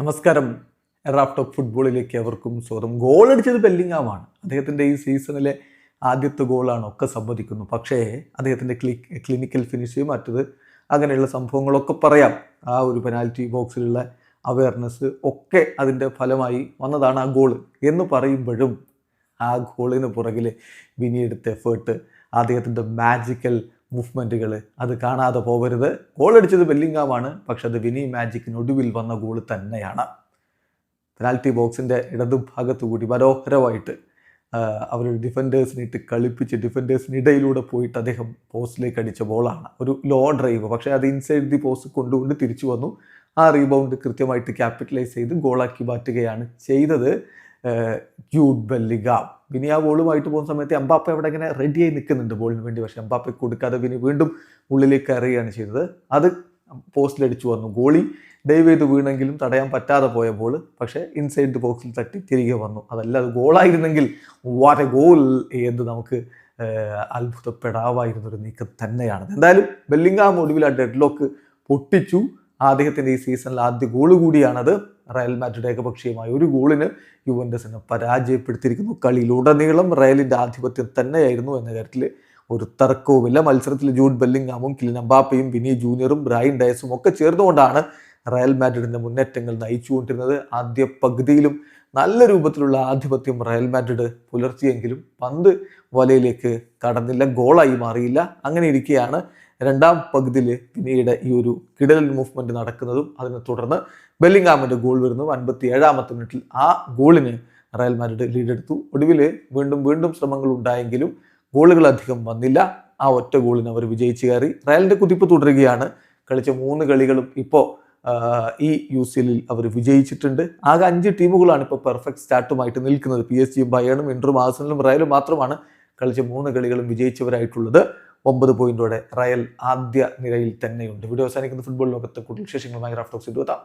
നമസ്കാരം. റാഫ്റ്റോക്ക് ഫുട്ബോളിലേക്ക് അവർക്കും സ്വാഗതം. ഗോൾ അടിച്ചത് ബെല്ലിങ്ങാമാണ് അദ്ദേഹത്തിന്റെ ഈ സീസണിലെ ആദ്യത്തെ ഗോളാണ് ഒക്കെ സമ്മതിക്കുന്നു പക്ഷേ അദ്ദേഹത്തിന്റെ ക്ലി ക്ലിനിക്കൽ ഫിനിഷ് മറ്റത് അങ്ങനെയുള്ള സംഭവങ്ങളൊക്കെ പറയാം. ആ ഒരു പെനാൽറ്റി ബോക്സിലുള്ള അവയർനെസ് ഒക്കെ അതിന്റെ ഫലമായി വന്നതാണ് ആ ഗോൾ എന്ന് പറയുമ്പോഴും ആ ഗോളിന് പുറകിൽ വിനിയെടുത്ത എഫേർട്ട് അദ്ദേഹത്തിന്റെ മാജിക്കൽ മൂവ്മെന്റുകൾ അത് കാണാതെ പോകരുത്. ഗോൾ അടിച്ചത് ബെല്ലിങ്ങാമാണ് പക്ഷെ അത് വിനി മാജിക്കിനൊടുവിൽ വന്ന ഗോൾ തന്നെയാണ്. പെനാൽറ്റി ബോക്സിന്റെ ഇടതുഭാഗത്തു കൂടി മനോഹരമായിട്ട് അവരുടെ ഡിഫൻഡേഴ്സിനെ ഇട്ട് കളിപ്പിച്ച് ഡിഫൻഡേഴ്സിനിടയിലൂടെ പോയിട്ട് അദ്ദേഹം പോസ്റ്റിലേക്ക് അടിച്ച ബോളാണ് ഒരു ലോ ഡ്രൈവ് പക്ഷേ അത് ഇൻസൈഡ് ദി പോസ്റ്റ് കൊണ്ടുകൊണ്ട് തിരിച്ചു വന്നു. ആ റീബൗണ്ട് കൃത്യമായിട്ട് ക്യാപിറ്റലൈസ് ചെയ്ത് ഗോളാക്കി മാറ്റുകയാണ് ചെയ്തത്. ജൂഡ് ബെല്ലിഗാം വിനി ആ ബോളുമായിട്ട് പോകുന്ന സമയത്ത് എംബാപ്പ അവിടെ ഇങ്ങനെ റെഡിയായി നിൽക്കുന്നുണ്ട് ബോളിന് വേണ്ടി. പക്ഷേ എംബാപ്പ കൊടുക്കാതെ വിനി വീണ്ടും ഉള്ളിലേക്ക് കയറുകയാണ് ചെയ്തത്. അത് പോസ്റ്റിലടിച്ചു വന്നു. ഗോളി ഡൈവ് ചെയ്ത് വീണെങ്കിലും തടയാൻ പറ്റാതെ പോയ ബോൾ പക്ഷേ ഇൻസൈഡ് ദി ബോക്സിൽ തട്ടി തിരികെ വന്നു. അതല്ല അത് ഗോളായിരുന്നെങ്കിൽ വാട്ട് എ ഗോൾ എന്ന് നമുക്ക് അത്ഭുതപ്പെടാവായിരുന്നൊരു നീക്കം തന്നെയാണ്. എന്തായാലും ബെല്ലിംഗാം ഒടുവിൽ ആ ഡെഡ് ലോക്ക് പൊട്ടിച്ചു. അദ്ദേഹത്തിന്റെ ഈ സീസണിൽ ആദ്യ ഗോൾ കൂടിയാണത്. റയൽ മാഡ്രിഡ് ഏകപക്ഷീയമായ ഒരു ഗോളിന് യുവൻഡസിനെ പരാജയപ്പെടുത്തിയിരിക്കുന്നു. കളിയിലുടനീളം റയലിന്റെ ആധിപത്യം തന്നെയായിരുന്നു എന്ന കാര്യത്തിൽ ഒരു തർക്കവുമില്ല. മത്സരത്തിൽ ജൂഡ് ബെല്ലിംഗാമും കിലിൻ അമ്പാപ്പയും വിനി ജൂനിയറും ബ്രൈൻ ഡയസും ഒക്കെ ചേർന്നുകൊണ്ടാണ് റയൽ മാഡ്രിഡിന്റെ മുന്നേറ്റങ്ങൾ നയിച്ചുകൊണ്ടിരുന്നത്. ആദ്യ പകുതിയിലും നല്ല രൂപത്തിലുള്ള ആധിപത്യം റയൽ മാഡ്രിഡ് പുലർത്തിയെങ്കിലും പന്ത് വലയിലേക്ക് കടന്നില്ല ഗോളായി മാറിയില്ല. അങ്ങനെ ഇരിക്കെയാണ് രണ്ടാം പകുതിയിൽ പിന്നീട് ഈ ഒരു കിടലിൽ മൂവ്മെന്റ് നടക്കുന്നതും അതിനെ തുടർന്ന് ബെല്ലിംഗാമിന്റെ ഗോൾ വരുന്നു. അൻപത്തി ഏഴാമത്തെ മിനിറ്റിൽ ആ ഗോളിന് റയൽ മാഡ്രിഡ് ലീഡെടുത്തു ഒടുവിൽ വീണ്ടും വീണ്ടും ശ്രമങ്ങൾ ഉണ്ടായെങ്കിലും ഗോളുകൾ അധികം വന്നില്ല. ആ ഒറ്റ ഗോളിന് അവർ വിജയിച്ചു കയറി. റയലിന്റെ കുതിപ്പ് തുടരുകയാണ്. കളിച്ച മൂന്ന് കളികളും ഇപ്പോൾ ഈ യു സി എല്ലിൽ അവർ വിജയിച്ചിട്ടുണ്ട്. ആകെ അഞ്ച് ടീമുകളാണ് ഇപ്പോൾ പെർഫെക്റ്റ് സ്റ്റാർട്ടുമായിട്ട് നിൽക്കുന്നത്. പി എസ് ജിയും ബയണും ഇൻഡറും ആസനലും റയലും മാത്രമാണ് കളിച്ച മൂന്ന് കളികളും വിജയിച്ചവരായിട്ടുള്ളത്. ഒമ്പത് പോയിന്റോടെ റയൽ ആദ്യ നിരയിൽ തന്നെയുണ്ട്. വീഡിയോ അവസാനിക്കുന്ന ഫുട്ബോൾ ലോകത്ത് കൂടുതൽ വിശേഷങ്ങളുമായി റാഫ്റ്റോക്സ് എത്താം